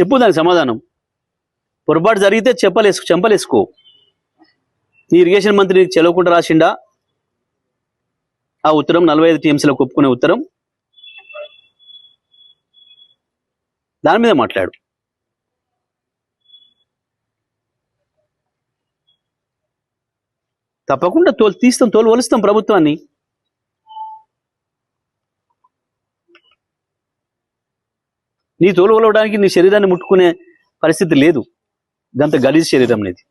చెప్పు దానికి సమాధానం. పొరపాటు జరిగితే చెప్పలేసు చెంపలేసుకో. నీ ఇరిగేషన్ మంత్రి నీకు చెలవకుండా రాసిండా? ఆ ఉత్తరం నలభై ఐదు టీఎంసీలకు ఒప్పుకునే ఉత్తరం. దాని మీద మాట్లాడు. తప్పకుండా తోలు తీస్తాం తోలు వలుస్తాం ప్రభుత్వాన్ని. నీ తోలు వలవడానికి నీ శరీరాన్ని ముట్టుకునే పరిస్థితి లేదు. గంత గలీజ్ శరీరం అనేది.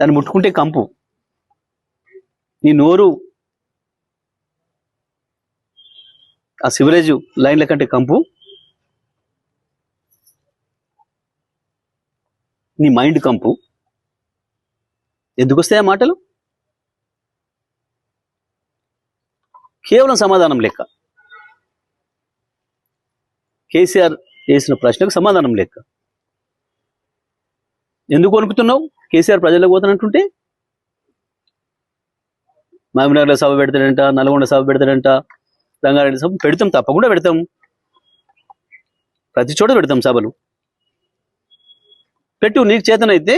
దాన్ని ముట్టుకుంటే కంపు. నీ నోరు ఆ సివరేజ్ లైన్ల కంటే కంపు. నీ మైండ్ కంపు. ఎందుకు వస్తాయి ఆ మాటలు? కేవలం సమాధానం లెక్క. కేసీఆర్ వేసిన ప్రశ్నకు సమాధానం లెక్క ఎందుకు వణుకుతున్నావు? కేసీఆర్ ప్రజలకు పోతానంటుంటే? మహబూబ్నగర్లో సభ పెడతాడంట నల్గొండ సభ పెడతాడంట రంగారెడ్డి సభ పెడతాం తప్పకుండా పెడతాం. ప్రతి చోట పెడతాం సభలు. పెట్టు నీకు చేతనైతే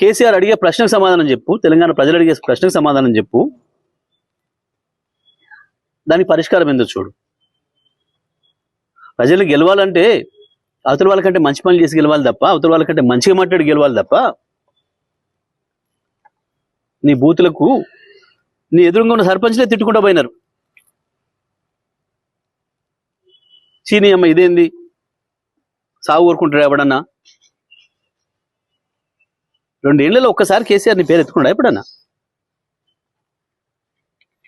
కేసీఆర్ అడిగే ప్రశ్నకు సమాధానం చెప్పు తెలంగాణ ప్రజలు అడిగే ప్రశ్నకు సమాధానం చెప్పు. దానికి పరిష్కారం ఏందో చూడు. ప్రజలు గెలవాలంటే అవతల వాళ్ళకంటే మంచి పనులు చేసి గెలవాలి తప్ప అవతల వాళ్ళకంటే మంచిగా మాట్లాడి గెలవాలి తప్ప నీ బూతులకు నీ ఎదురుగా ఉన్న సర్పంచ్లే తిట్టుకుంటూ పోయినారు. చీనీ అమ్మ ఇదేంది? సాగు కోరుకుంటారు ఎవడన్నా? రెండేళ్ళలో ఒక్కసారి కేసీఆర్ నీ పేరు ఎత్తుకుండా ఎప్పుడన్నా?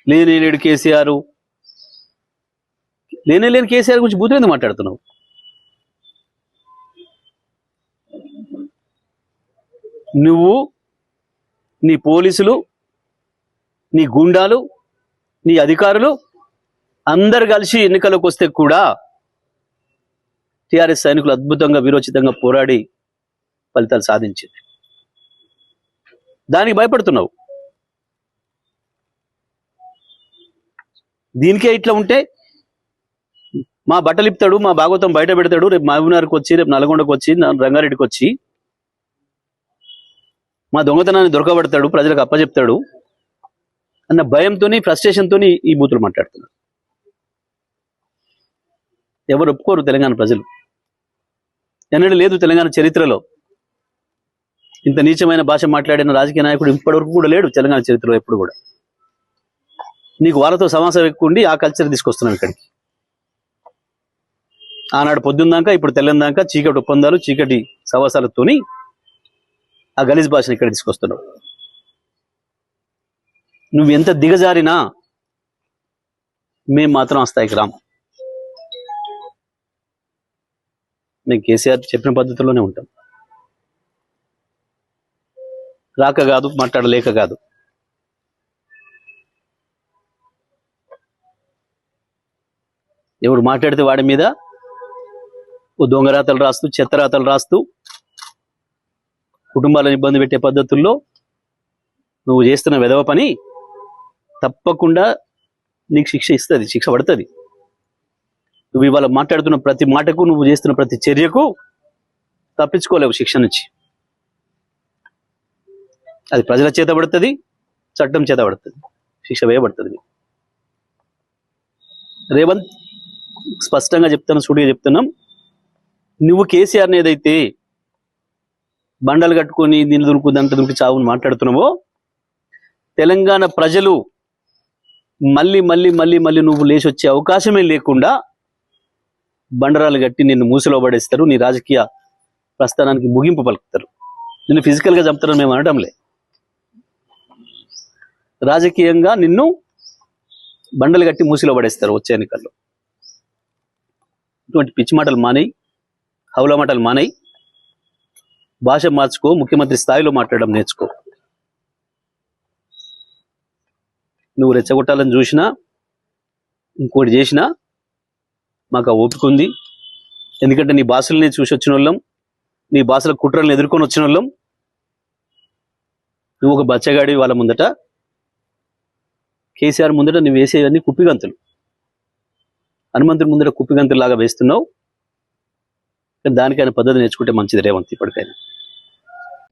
లేని లేడు కేసీఆర్. లేనే లేని కేసీఆర్ గురించి బూతులు మాట్లాడుతున్నావు? నువ్వు నీ పోలీసులు నీ గుండాలు నీ అధికారులు అందరు కలిసి ఎన్నికలకు వస్తే కూడా టిఆర్ఎస్ సైనికులు అద్భుతంగా వీరోచితంగా పోరాడి ఫలితాలు సాధించింది. దానికి భయపడుతున్నావు. దీనికే ఇట్లా ఉంటే మా బట్టలు ఇప్తాడు మా భాగవతం బయట పెడతాడు రేపు మహబూబ్నగర్కి వచ్చి రేపు నల్గొండకు వచ్చి రంగారెడ్డికి వచ్చి. మా దొంగతనాన్ని దొరకబడతాడు ప్రజలకు అప్పచెప్తాడు అన్న భయంతోని ఫ్రస్ట్రేషన్తో ఈ బూతులు మాట్లాడుతున్నారు. ఎవరు ఒప్పుకోరు తెలంగాణ ప్రజలు. ఎన్నడూ లేదు తెలంగాణ చరిత్రలో. ఇంత నీచమైన భాష మాట్లాడిన రాజకీయ నాయకుడు ఇప్పటివరకు కూడా లేడు తెలంగాణ చరిత్రలో ఎప్పుడు కూడా. నీకు వాళ్ళతో సమాసం ఎక్కువ ఉండి ఆ కల్చర్ తీసుకొస్తున్నాం ఇక్కడికి. ఆనాడు పొద్దున్నాక ఇప్పుడు తెల్లందాక చీకటి ఒప్పందాలు చీకటి సవాసాలతోని ఆ గలీజ్ భాషను ఇక్కడ తీసుకొస్తున్నావు. నువ్వు ఎంత దిగజారినా మేము మాత్రం ఆ స్థాయికి రాము. మేము కేసీఆర్ చెప్పిన పద్ధతిలోనే ఉంటాం. రాక కాదు మాట్లాడలేక కాదు. ఎవడు మాట్లాడితే వాడి మీద దొంగరాతలు రాస్తూ చెత్తరాతలు రాస్తూ కుటుంబాలను ఇబ్బంది పెట్టే పద్ధతుల్లో నువ్వు చేస్తున్న విధవ పని తప్పకుండా నీకు శిక్ష ఇస్తుంది శిక్ష పడుతుంది. నువ్వు ఇవాళ మాట్లాడుతున్న ప్రతి మాటకు నువ్వు చేస్తున్న ప్రతి చర్యకు తప్పించుకోలేవు శిక్ష నుంచి. అది ప్రజల చేత పడుతుంది చట్టం చేత పడుతుంది శిక్ష వేయబడుతుంది. రేవంత్ స్పష్టంగా చెప్తాను సూటిగా చెప్తున్నాం. నువ్వు కేసీఆర్ని ఏదైతే బండలు కట్టుకొని దీన్ని దురుకు దంత దురికి చావుని మాట్లాడుతున్నావో తెలంగాణ ప్రజలు మళ్ళీ మళ్ళీ మళ్ళీ మళ్ళీ నువ్వు లేచి వచ్చే అవకాశమే లేకుండా బండరాలు కట్టి నిన్ను మూసిలో పడేస్తారు నీ రాజకీయ ప్రస్థానానికి ముగింపు పలుకుతారు. నిన్ను ఫిజికల్గా గా చంపుతారని మేము అనటంలే. రాజకీయంగా నిన్ను బండలు కట్టి మూసిలో పడేస్తారు వచ్చే ఎన్నికల్లో. ఇటువంటి పిచ్చి మాటలు మానేయి. హౌల మాటలు మానై భాష మార్చుకో ముఖ్యమంత్రి స్థాయిలో మాట్లాడడం నేర్చుకో. నువ్వు రెచ్చగొట్టాలని చూసినా ఇంకోటి చేసినా మాకు ఆ ఓపిక ఉంది. ఎందుకంటే నీ భాషల్ని చూసి వచ్చిన వాళ్ళం నీ భాషల కుట్రలను ఎదుర్కొని వచ్చిన వాళ్ళం నువ్వు ఒక బచ్చగాడి వాళ్ళ ముందట కేసీఆర్ ముందట నువ్వు వేసేవన్నీ కుప్పిగంతులు. హనుమంతుడి ముందర కుప్పిగంతులాగా వేస్తున్నావు. దానికైనా పద్ధతి నేర్చుకుంటే మంచిది రేవంత్ ఇప్పటికైనా.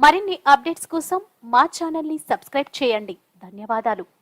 మరిన్ని అప్డేట్స్ కోసం మా ఛానల్ని సబ్స్క్రైబ్ చేయండి. ధన్యవాదాలు.